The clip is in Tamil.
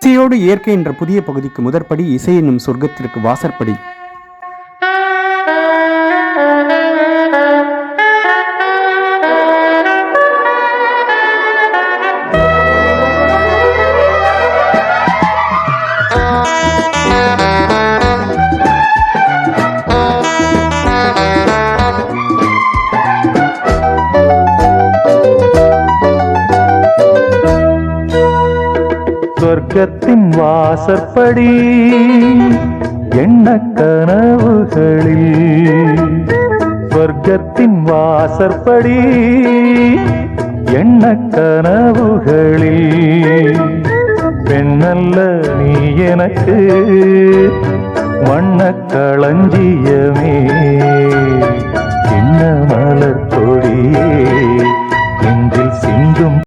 இசையோடு இயற்கை என்ற புதிய பகுதிக்கு முதற்படி இசை என்னும் சொர்க்கத்திற்கு வாசற்படி சொர்க்கத்தின் வாசற்படி எண்ண கனவுகளில். சொர்க்கத்தின் வாசற்படி எண்ண கனவுகளில். பெண்ணல்ல நீ எனக்கு வண்ண களஞ்சியமே. என்ன மலர் கொடியே